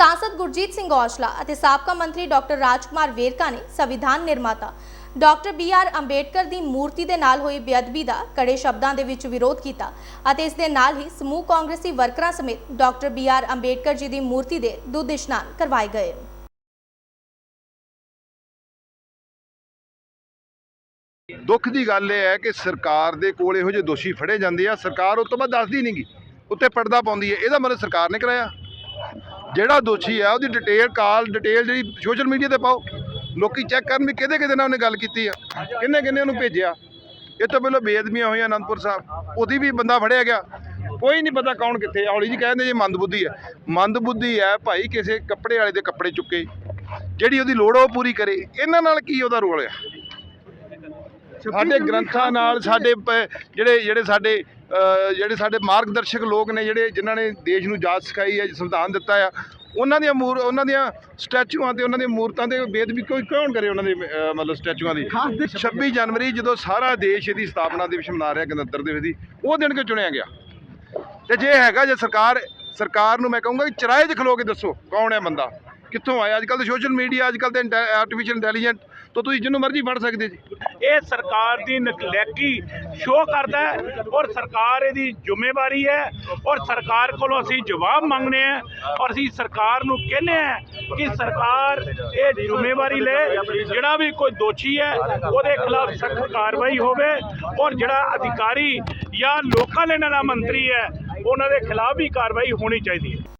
ਸਾਂਸਦ ਗੁਰਜੀਤ ਸਿੰਘ ਔਜਲਾ ਅਤੇ ਸਾਬਕਾ ਮੰਤਰੀ ਡਾਕਟਰ ਰਾਜਕੁਮਾਰ ਵੇਰਕਾ ਨੇ ਸੰਵਿਧਾਨ ਨਿਰਮਾਤਾ ਡਾਕਟਰ ਬੀ ਆਰ ਅੰਬੇਡਕਰ ਦੀ ਮੂਰਤੀ ਦੇ ਨਾਲ ਹੋਈ ਬੇਅਦਬੀ ਦਾ ਕੜੇ ਸ਼ਬਦਾਂ ਦੇ ਵਿੱਚ ਵਿਰੋਧ ਕੀਤਾ ਅਤੇ ਇਸ ਦੇ ਨਾਲ ਹੀ ਸਮੂਹ ਕਾਂਗਰਸੀ ਵਰਕਰਾਂ ਸਮੇਤ doctor B R Ambedkar ji ਦੀ ਮੂਰਤੀ ਦੇ ਦੁੱਧ ਇਸ਼ਨਾਨ ਕਰਵਾਏ ਗਏ ਦੁੱਖ ਦੀ ਗੱਲ ਇਹ ਹੈ ਕਿ ਸਰਕਾਰ ਦੇ ਕੋਲ ਇਹੋ ਜਿਹੇ ਦੋਸ਼ੀ ਫੜੇ ਜਾਂਦੇ ਆ ਸਰਕਾਰ ਉਸ ਤੋਂ ਬਾਅਦ ਦੱਸਦੀ ਨਹੀਂਗੀ ਉੱਤੇ ਪਰਦਾ ਪਾਉਂਦੀ ਹੈ ਇਹਦਾ ਮਤਲਬ ਸਰਕਾਰ ਨੇ ਕਰਾਇਆ ਜਿਹੜਾ ਦੋਸ਼ੀ ਆ, ਉਹਦੀ ਡਿਟੇਲ ਕਾਲ ਡਿਟੇਲ ਜਿਹੜੀ ਸੋਸ਼ਲ ਮੀਡੀਆ ਤੇ ਪਾਓ। ਲੋਕੀ ਚੈੱਕ ਕਰਨ ਵੀ ਕਿਹਦੇ ਕਿਹਦੇ ਨਾਲ ਉਹਨੇ ਗੱਲ ਕੀਤੀ ਆ, ਕਿੰਨੇ ਕਿੰਨੇ ਉਹਨੂੰ ਭੇਜਿਆ। ਇਹ ਤੋਂ ਪਹਿਲਾਂ ਬੇਅਦਬੀਆਂ ਹੋਈਆਂ ਅਨੰਦਪੁਰ ਸਾਹਿਬ, ਉਹਦੀ ਵੀ ਬੰਦਾ ਫੜਿਆ ਗਿਆ। ਕੋਈ ਨਹੀਂ ਪਤਾ ਕੌਣ ਕਿੱਥੇ ਆ। ਹੌਲੀ ਜੀ ਕਹਿੰਦੇ ਜੀ ਮੰਦਬੁੱਧੀ ਹੈ ਮੰਦਬੁੱਧੀ ਹੈ ਭਾਈ ਕਿਸੇ ਕੱਪੜੇ ਵਾਲੇ ਦੇ ਕੱਪੜੇ ਚੁੱਕੇ, ਜਿਹੜੀ ਉਹਦੀ ਲੋੜ ਆ ਉਹ ਪੂਰੀ ਕਰੇ। ਇਹਨਾਂ ਨਾਲ ਕੀ ਉਹਦਾ ਰੋਲ ਆ? ਸਾਡੇ ਗ੍ਰੰਥਾਂ ਨਾਲ, ਸਾਡੇ ਪ- ਜਿਹੜੇ ਜਿਹੜੇ ਸਾਡੇ ਜਿਹੜੇ ਸਾਡੇ ਮਾਰਗਦਰਸ਼ਕ ਲੋਕ ਨੇ ਜਿਹੜੇ ਜਿਨ੍ਹਾਂ ਨੇ ਦੇਸ਼ ਨੂੰ ਜਾਚ ਸਿਖਾਈ ਹੈ ਸੰਵਿਧਾਨ ਦਿੱਤਾ ਆ ਉਹਨਾਂ ਦੀਆਂ ਮੂਰ ਉਹਨਾਂ ਦੀਆਂ ਸਟੈਚੂਆਂ ਤੇ ਉਹਨਾਂ ਦੀਆਂ ਮੂਰਤਾਂ ਤੇ ਬੇਦਬੀ ਕੋਈ ਕੌਣ ਕਰੇ ਉਹਨਾਂ ਦੇ ਮਤਲਬ ਸਟੈਚੂਆਂ ਦੀ? 26 ਜਨਵਰੀ ਜਦੋਂ ਸਾਰਾ ਦੇਸ਼ ਇਹਦੀ ਸਥਾਪਨਾ ਦਿਵਸ ਮਨਾ ਰਿਹਾ ਗਣਤੰਤਰ ਦਿਵਸ ਦੀ ਉਹ ਦਿਨ ਕਿਉਂ ਚੁਣਿਆ ਗਿਆ? ਤੇ ਜੇ ਹੈਗਾ ਜੇ ਸਰਕਾਰ ਸਰਕਾਰ ਨੂੰ ਮੈਂ ਕਹੂੰਗਾ ਕਿ ਚਰਾਏ 'ਚ ਖਲੋ ਕੇ ਦੱਸੋ ਕੌਣ ਹੈ ਬੰਦਾ? ਕਿੱਥੋਂ ਆਇਆ? ਅੱਜ ਕੱਲ ਤਾਂ ਸੋਸ਼ਲ ਮੀਡੀਆ ਅੱਜ ਕੱਲ ਤਾਂ ਆਰਟੀਫੀਸ਼ੀਅਲ ਇੰਟੈਲੀਜੈਂਟ ਤੋਂ ਤੁਸੀਂ ਜਿਹਨੂੰ ਮਰਜ਼ੀ ਫੜ ਸਕਦੇ ਜੀ। ਇਹ ਸਰਕਾਰ ਦੀ ਨਕਲੈਕੀ ਸ਼ੋਅ ਕਰਦਾ ਹੈ ਔਰ ਸਰਕਾਰ ਇਹਦੀ ਜ਼ਿੰਮੇਵਾਰੀ ਹੈ ਔਰ ਸਰਕਾਰ ਕੋਲੋਂ ਅਸੀਂ ਜਵਾਬ ਮੰਗਨੇ ਆ ਔਰ ਅਸੀਂ ਸਰਕਾਰ ਨੂੰ ਕਹਿੰਦੇ ਆ ਕਿ ਸਰਕਾਰ ਇਹ ਜ਼ਿੰਮੇਵਾਰੀ ਲੈ, ਜਿਹੜਾ ਵੀ ਕੋਈ ਦੋਸ਼ੀ ਹੈ, ਉਹਦੇ ਖਿਲਾਫ ਸਖਤ ਕਾਰਵਾਈ ਹੋਵੇ ਔਰ ਜਿਹੜਾ ਅਧਿਕਾਰੀ ਜਾਂ ਲੋਕਲ ਇਹਨਾਂ ਦਾ ਮੰਤਰੀ ਹੈ, ਉਹਨਾਂ ਦੇ ਖਿਲਾਫ ਵੀ ਕਾਰਵਾਈ ਹੋਣੀ ਚਾਹੀਦੀ ਹੈ।